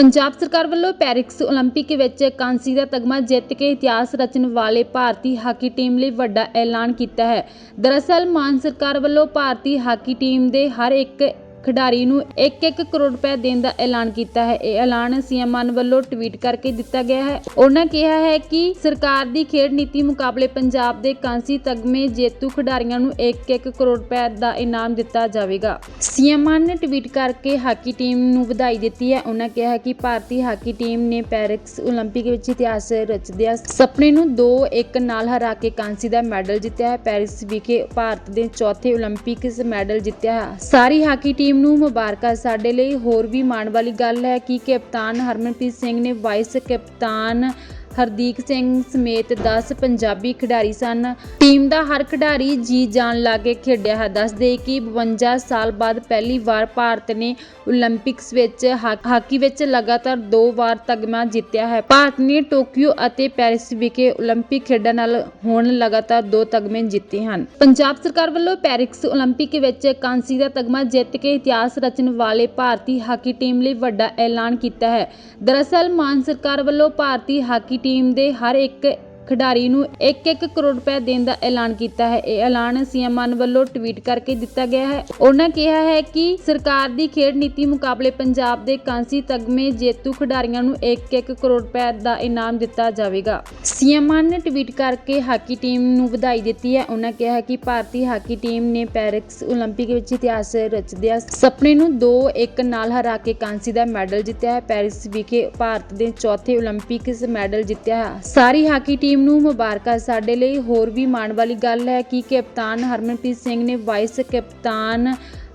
ਪੰਜਾਬ ਸਰਕਾਰ ਵੱਲੋਂ ਪੈਰਿਕਸ ਓਲੰਪਿਕ ਵਿੱਚ ਕਾਂਸੀ ਦਾ ਤਗਮਾ ਜਿੱਤ ਕੇ ਇਤਿਹਾਸ ਰਚਣ ਵਾਲੇ ਭਾਰਤੀ ਹਾਕੀ ਟੀਮ ਲਈ ਵੱਡਾ ਐਲਾਨ ਕੀਤਾ ਹੈ। ਦਰਅਸਲ, ਮਾਨ ਸਰਕਾਰ ਵੱਲੋਂ ਭਾਰਤੀ ਹਾਕੀ ਟੀਮ ਦੇ ਹਰ ਇੱਕ ਖਿਡਾਰੀ ਨੂੰ 1-1 ਕਰੋੜ ਰੁਪਏ ਦੇਣ ਦਾ ਐਲਾਨ ਕੀਤਾ ਹੈ। ਇਹ ਐਲਾਨ ਸੀਐਮ ਮਾਨ ਵੱਲੋਂ ਟਵੀਟ ਕਰਕੇ ਦਿੱਤਾ ਗਿਆ ਹੈ। ਉਹਨਾਂ ਕਿਹਾ ਹੈ ਕਿ ਸਰਕਾਰ ਦੀ ਖੇਡ ਨੀਤੀ ਮੁਕਾਬਲੇ ਪੰਜਾਬ ਦੇ ਕਾਂਸੀ, ਤਗਮੇ, ਜੇਤੂ ਖਿਡਾਰੀਆਂ ਨੂੰ 1-1 ਕਰੋੜ ਰੁਪਏ ਦਾ ਇਨਾਮ ਦਿੱਤਾ ਜਾਵੇਗਾ। ਸੀਐਮ ਮਾਨ ਨੇ ਟਵੀਟ ਕਰਕੇ ਹਾਕੀ ਟੀਮ ਨੂੰ ਵਧਾਈ ਦਿੱਤੀ ਹੈ। ਉਹਨਾਂ ਕਿਹਾ ਕਿ ਭਾਰਤੀ ਹਾਕੀ ਟੀਮ ਨੇ ਪੈਰਿਸ ਓਲੰਪਿਕ ਵਿੱਚ ਇਤਿਹਾਸ ਰਚਦਿਆਂ ਸੁਪਨੇ ਨੂੰ 2-1 ਨਾਲ ਹਰਾ ਕੇ ਕਾਂਸੀ ਦਾ ਮੈਡਲ ਜਿੱਤਿਆ ਹੈ। ਪੈਰਿਸ ਵਿਖੇ ਭਾਰਤ ਦੇ ਚੌਥੇ ਓਲੰਪਿਕਸ ਮੈਡਲ ਜਿੱਤਿਆ ਹੈ। ਸਾਰੀ ਹਾਕੀ ਟੀਮ ਨੂੰ ਮੁਬਾਰਕਾਂ। ਸਾਡੇ ਲਈ ਹੋਰ ਵੀ ਮਾਣ ਵਾਲੀ ਗੱਲ ਹੈ ਕਿ ਕਪਤਾਨ ਹਰਮਨਪ੍ਰੀਤ ਸਿੰਘ ਨੇ ਵਾਈਸ ਕਪਤਾਨ ਹਰਦੀਪ ਸਿੰਘ ਸਮੇਤ 10 ਪੰਜਾਬੀ ਖਿਡਾਰੀ ਸਨ। ਟੀਮ ਦਾ ਹਰ ਖਿਡਾਰੀ ਜੀ ਜਾਨ ਲਾ ਕੇ ਖੇਡਿਆ ਹੈ। ਦੱਸਦੇ ਕਿ 52 ਸਾਲ ਬਾਅਦ ਪਹਿਲੀ ਵਾਰ ਭਾਰਤ ਨੇ ਓਲੰਪਿਕਸ ਵਿੱਚ ਹਾਕੀ ਵਿੱਚ ਲਗਾਤਾਰ ਦੋ ਵਾਰ ਤਗਮਾ ਜਿੱਤਿਆ ਹੈ। ਭਾਰਤ ਨੇ ਟੋਕੀਓ ਅਤੇ ਪੈਰਿਸ ਵਿਖੇ ਓਲੰਪਿਕ ਖੇਡਾਂ ਨਾਲ ਹੁਣ ਲਗਾਤਾਰ ਦੋ ਤਗਮੇ ਜਿੱਤੇ ਹਨ। ਪੰਜਾਬ ਸਰਕਾਰ ਵੱਲੋਂ ਪੈਰਿਸ ਓਲੰਪਿਕ ਵਿੱਚ ਕਾਂਸੀ ਦਾ ਤਗਮਾ ਜਿੱਤ ਕੇ ਇਤਿਹਾਸ ਰਚਣ ਵਾਲੇ ਭਾਰਤੀ ਹਾਕੀ ਟੀਮ ਲਈ ਵੱਡਾ ਐਲਾਨ ਕੀਤਾ ਹੈ। ਦਰਅਸਲ ਮਾਨ ਸਰਕਾਰ ਵੱਲੋਂ ਭਾਰਤੀ ਹਾਕੀ ਟੀਮ ਦੇ ਹਰ ਇੱਕ ਖਿਡਾਰੀ ਨੂੰ 1-1 ਕਰੋੜ ਰੁਪਏ ਦੇਣ ਦਾ ਐਲਾਨ ਕੀਤਾ ਹੈ। ਇਹ ਐਲਾਨ ਸੀਐਮ ਮਾਨ ਵੱਲੋਂ ਟਵੀਟ ਕਰਕੇ ਦਿੱਤਾ ਗਿਆ ਹੈ। ਉਹਨਾਂ ਕਿਹਾ ਹੈ ਕਿ ਸਰਕਾਰ ਦੀ ਖੇਡ ਨੀਤੀ ਮੁਕਾਬਲੇ ਪੰਜਾਬ ਦੇ ਕਾਂਸੀ, ਤਗਮੇ, ਜੇਤੂ ਖਿਡਾਰੀਆਂ ਨੂੰ 1-1 ਕਰੋੜ ਰੁਪਏ ਦਾ ਇਨਾਮ ਦਿੱਤਾ ਜਾਵੇਗਾ। ਸੀਐਮ ਮਾਨ ਨੇ ਟਵੀਟ ਕਰਕੇ ਹਾਕੀ ਟੀਮ ਨੂੰ ਵਧਾਈ ਦਿੱਤੀ ਹੈ। ਉਹਨਾਂ ਕਿਹਾ ਕਿ ਭਾਰਤੀ ਹਾਕੀ ਟੀਮ ਨੇ ਪੈਰਿਸ ਓਲੰਪਿਕ ਵਿੱਚ ਇਤਿਹਾਸ ਰਚਦਿਆਂ ਸੁਪਨੇ ਨੂੰ 2-1 ਨਾਲ ਹਰਾ ਕੇ ਕਾਂਸੀ ਦਾ ਮੈਡਲ ਜਿੱਤਿਆ ਹੈ। ਪੈਰਿਸ ਵਿਖੇ ਭਾਰਤ ਦੇ ਚੌਥੇ ਓਲੰਪਿਕਸ ਮੈਡਲ ਜਿੱਤਿਆ ਹੈ। ਸਾਰੀ ਹਾਕੀ ਟੀਮ ਨੂੰ ਮੁਬਾਰਕਾਂ। ਸਾਡੇ ਲਈ ਹੋਰ ਵੀ ਮਾਣ ਵਾਲੀ ਗੱਲ ਹੈ ਕਿ ਕਪਤਾਨ ਹਰਮਨਪ੍ਰੀਤ ਸਿੰਘ ਨੇ ਵਾਈਸ ਕਪਤਾਨ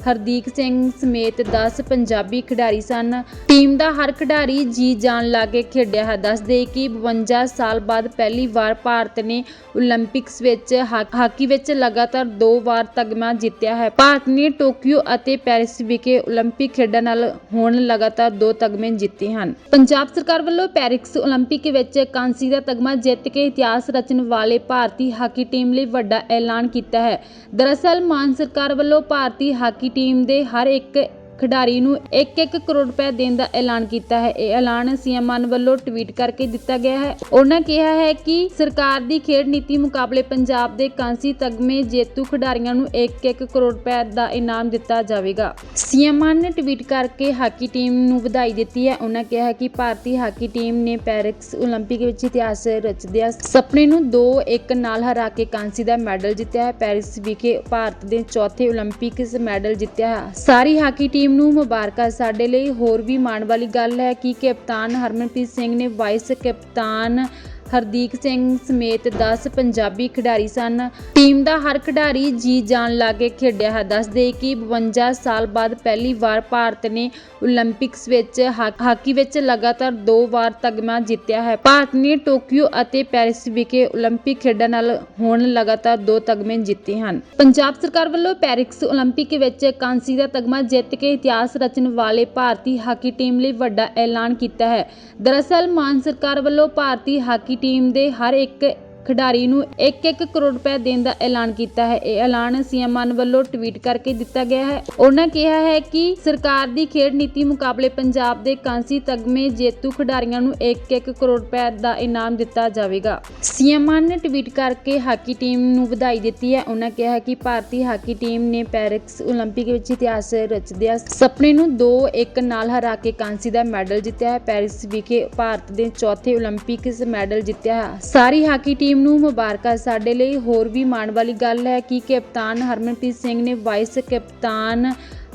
ਹਰਦੀਪ ਸਿੰਘ ਸਮੇਤ 10 ਪੰਜਾਬੀ ਖਿਡਾਰੀ ਸਨ। ਟੀਮ ਦਾ ਹਰ ਖਿਡਾਰੀ ਜੀ ਜਾਨ ਲਾ ਕੇ ਖੇਡਿਆ ਹੈ। ਦੱਸਦੇ ਕਿ 52 ਸਾਲ ਬਾਅਦ ਪਹਿਲੀ ਵਾਰ ਭਾਰਤ ਨੇ ਓਲੰਪਿਕਸ ਵਿੱਚ ਹਾ- ਹਾਕੀ ਵਿੱਚ ਲਗਾਤਾਰ ਦੋ ਵਾਰ ਤਗਮਾ ਜਿੱਤਿਆ ਹੈ। ਭਾਰਤ ਨੇ ਟੋਕੀਓ ਅਤੇ ਪੈਰਿਸ ਵਿਖੇ ਓਲੰਪਿਕ ਖੇਡਾਂ ਨਾਲ ਹੁਣ ਲਗਾਤਾਰ ਦੋ ਤਗਮੇ ਜਿੱਤੇ ਹਨ। ਪੰਜਾਬ ਸਰਕਾਰ ਵੱਲੋਂ ਪੈਰਿਸ ਓਲੰਪਿਕ ਵਿੱਚ ਕਾਂਸੀ ਦਾ ਤਗਮਾ ਜਿੱਤ ਕੇ ਇਤਿਹਾਸ ਰਚਣ ਵਾਲੇ ਭਾਰਤੀ ਹਾਕੀ ਟੀਮ ਲਈ ਵੱਡਾ ਐਲਾਨ ਕੀਤਾ ਹੈ। ਦਰਅਸਲ ਮਾਨ ਸਰਕਾਰ ਵੱਲੋਂ ਭਾਰਤੀ ਹਾਕੀ ਟੀਮ ਦੇ ਹਰ ਇੱਕ ਖਿਡਾਰੀ ਨੂੰ 1-1 ਕਰੋੜ ਰੁਪਏ ਦੇਣ ਦਾ ਐਲਾਨ ਕੀਤਾ ਹੈ। ਇਹ ਐਲਾਨ ਸੀਐਮ ਮਾਨ ਵੱਲੋਂ ਟਵੀਟ ਕਰਕੇ ਦਿੱਤਾ ਗਿਆ ਹੈ। ਉਹਨਾਂ ਕਿਹਾ ਹੈ ਕਿ ਸਰਕਾਰ ਦੀ ਖੇਡ ਨੀਤੀ ਮੁਕਾਬਲੇ ਪੰਜਾਬ ਦੇ ਕਾਂਸੀ, ਤਗਮੇ, ਜੇਤੂ ਖਿਡਾਰੀਆਂ ਨੂੰ 1-1 ਕਰੋੜ ਰੁਪਏ ਦਾ ਇਨਾਮ ਦਿੱਤਾ ਜਾਵੇਗਾ। ਸੀਐਮ ਮਾਨ ਨੇ ਟਵੀਟ ਕਰਕੇ ਹਾਕੀ ਟੀਮ ਨੂੰ ਵਧਾਈ ਦਿੱਤੀ ਹੈ। ਉਹਨਾਂ ਕਿਹਾ ਕਿ ਭਾਰਤੀ ਹਾਕੀ ਟੀਮ ਨੇ ਪੈਰਿਸ ਓਲੰਪਿਕ ਵਿੱਚ ਇਤਿਹਾਸ ਰਚਦਿਆਂ ਸੁਪਨੇ ਨੂੰ 2-1 ਨਾਲ ਹਰਾ ਕੇ ਕਾਂਸੀ ਦਾ ਮੈਡਲ ਜਿੱਤਿਆ ਹੈ। ਪੈਰਿਸ ਵਿਖੇ ਭਾਰਤ ਦੇ ਚੌਥੇ ਓਲੰਪਿਕਸ ਮੈਡਲ ਜਿੱਤਿਆ ਹੈ। ਸਾਰੀ ਹਾਕੀ ਟੀਮ ਨੂੰ ਮੁਬਾਰਕਾਂ। ਸਾਡੇ ਲਈ ਹੋਰ ਵੀ ਮਾਣ ਵਾਲੀ ਗੱਲ ਹੈ ਕਿ ਕਪਤਾਨ ਹਰਮਨਪ੍ਰੀਤ ਸਿੰਘ ਨੇ ਵਾਈਸ ਕਪਤਾਨ ਹਰਦੀਪ ਸਿੰਘ ਸਮੇਤ 10 ਪੰਜਾਬੀ ਖਿਡਾਰੀ ਸਨ। ਟੀਮ ਦਾ ਹਰ ਖਿਡਾਰੀ ਜੀ ਜਾਨ ਲਾ ਕੇ ਖੇਡਿਆ ਹੈ। ਦੱਸਦੇ ਕਿ 52 ਸਾਲ ਬਾਅਦ ਪਹਿਲੀ ਵਾਰ ਭਾਰਤ ਨੇ ਓਲੰਪਿਕਸ ਵਿੱਚ ਹਾਕੀ ਵਿੱਚ ਲਗਾਤਾਰ ਦੋ ਵਾਰ ਤਗਮਾ ਜਿੱਤਿਆ ਹੈ। ਭਾਰਤ ਨੇ ਟੋਕੀਓ ਅਤੇ ਪੈਰਿਸ ਵਿਖੇ ਓਲੰਪਿਕ ਖੇਡਾਂ ਨਾਲ ਹੁਣ ਲਗਾਤਾਰ ਦੋ ਤਗਮੇ ਜਿੱਤੇ ਹਨ। ਪੰਜਾਬ ਸਰਕਾਰ ਵੱਲੋਂ ਪੈਰਿਸ ਓਲੰਪਿਕ ਵਿੱਚ ਕਾਂਸੀ ਦਾ ਤਗਮਾ ਜਿੱਤ ਕੇ ਇਤਿਹਾਸ ਰਚਣ ਵਾਲੇ ਭਾਰਤੀ ਹਾਕੀ ਟੀਮ ਲਈ ਵੱਡਾ ਐਲਾਨ ਕੀਤਾ ਹੈ। ਦਰਅਸਲ ਮਾਨ ਸਰਕਾਰ ਵੱਲੋਂ ਭਾਰਤੀ ਹਾਕੀ ਟੀਮ ਦੇ ਹਰ ਇੱਕ ਖਿਡਾਰੀ ਨੂੰ 1-1 ਕਰੋੜ ਰੁਪਏ ਦੇਣ ਦਾ ਐਲਾਨ ਕੀਤਾ ਹੈ। ਇਹ ਐਲਾਨ ਸੀਐਮ ਮਾਨ ਵੱਲੋਂ ਟਵੀਟ ਕਰਕੇ ਦਿੱਤਾ ਗਿਆ ਹੈ। ਉਹਨਾਂ ਕਿਹਾ ਹੈ ਕਿ ਸਰਕਾਰ ਦੀ ਖੇਡ ਨੀਤੀ ਮੁਕਾਬਲੇ ਪੰਜਾਬ ਦੇ ਕਾਂਸੀ, ਤਗਮੇ, ਜੇਤੂ ਖਿਡਾਰੀਆਂ ਨੂੰ 1-1 ਕਰੋੜ ਰੁਪਏ ਦਾ ਇਨਾਮ ਦਿੱਤਾ ਜਾਵੇਗਾ। ਸੀਐਮ ਨੇ ਟਵੀਟ ਕਰਕੇ ਹਾਕੀ ਟੀਮ ਨੂੰ ਵਧਾਈ ਦਿੱਤੀ ਹੈ। ਉਹਨਾਂ ਕਿਹਾ ਕਿ ਭਾਰਤੀ ਹਾਕੀ ਟੀਮ ਨੇ ਪੈਰਿਸ ਓਲੰਪਿਕ ਵਿੱਚ ਇਤਿਹਾਸ ਰਚਦਿਆਂ ਸੁਪਨੇ ਨੂੰ 2-1 ਨਾਲ ਹਰਾ ਕੇ ਕਾਂਸੀ ਦਾ ਮੈਡਲ ਜਿੱਤਿਆ ਹੈ। ਪੈਰਿਸ ਵਿਖੇ ਭਾਰਤ ਦੇ ਚੌਥੇ ਓਲੰਪਿਕਸ ਮੈਡਲ ਜਿੱਤਿਆ। ਹੈ ਸਾਰੀ ਹਾਕੀ ਟੀਮ ਨੂੰ ਮੁਬਾਰਕਾਂ। ਸਾਡੇ ਲਈ ਹੋਰ ਵੀ ਮਾਣ ਵਾਲੀ ਗੱਲ ਹੈ ਕਿ ਕਪਤਾਨ ਹਰਮਨਪ੍ਰੀਤ ਸਿੰਘ ਨੇ ਵਾਈਸ ਕਪਤਾਨ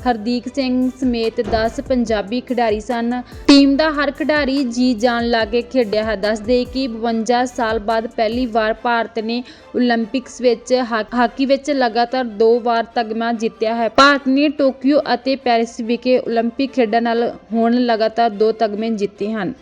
ਹਰਦੀਪ ਸਿੰਘ ਸਮੇਤ 10 ਪੰਜਾਬੀ ਖਿਡਾਰੀ ਸਨ। ਟੀਮ ਦਾ ਹਰ ਖਿਡਾਰੀ ਜੀ ਜਾਨ ਲਾ ਕੇ ਖੇਡਿਆ ਹੈ। ਦੱਸਦੇ ਕਿ 52 ਸਾਲ ਬਾਅਦ ਪਹਿਲੀ ਵਾਰ ਭਾਰਤ ਨੇ ਓਲੰਪਿਕਸ ਵਿੱਚ ਹਾ- ਹਾਕੀ ਵਿੱਚ ਲਗਾਤਾਰ ਦੋ ਵਾਰ ਤਗਮਾ ਜਿੱਤਿਆ ਹੈ। ਭਾਰਤ ਨੇ ਟੋਕੀਓ ਅਤੇ ਪੈਰਿਸ ਵਿਖੇ ਓਲੰਪਿਕ ਖੇਡਾਂ ਨਾਲ ਹੁਣ ਲਗਾਤਾਰ ਦੋ ਤਗਮੇ ਜਿੱਤੇ ਹਨ।